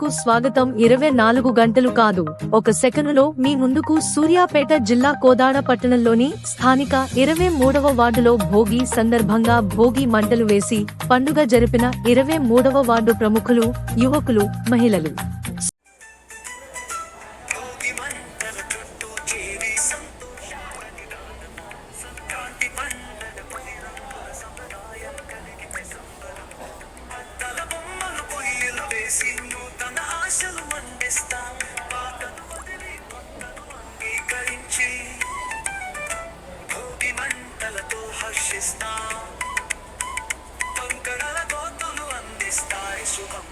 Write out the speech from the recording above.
కు స్వాగతం. ఇరవై నాలుగు గంటలు కాదు. ఒక సెకనులో మీ ముందుకు సూర్యాపేట జిల్లా కోదాడ పట్టణంలోని స్థానిక ఇరవై మూడవ వార్డులో భోగి సందర్భంగా భోగి మంటలు వేసి పండుగ జరిపిన ఇరవై మూడవ వార్డు ప్రముఖులు యువకులు మహిళలు. మంటలతో హర్షిస్తాం. పంకడల గోతులు అందిస్తాయి సుఖం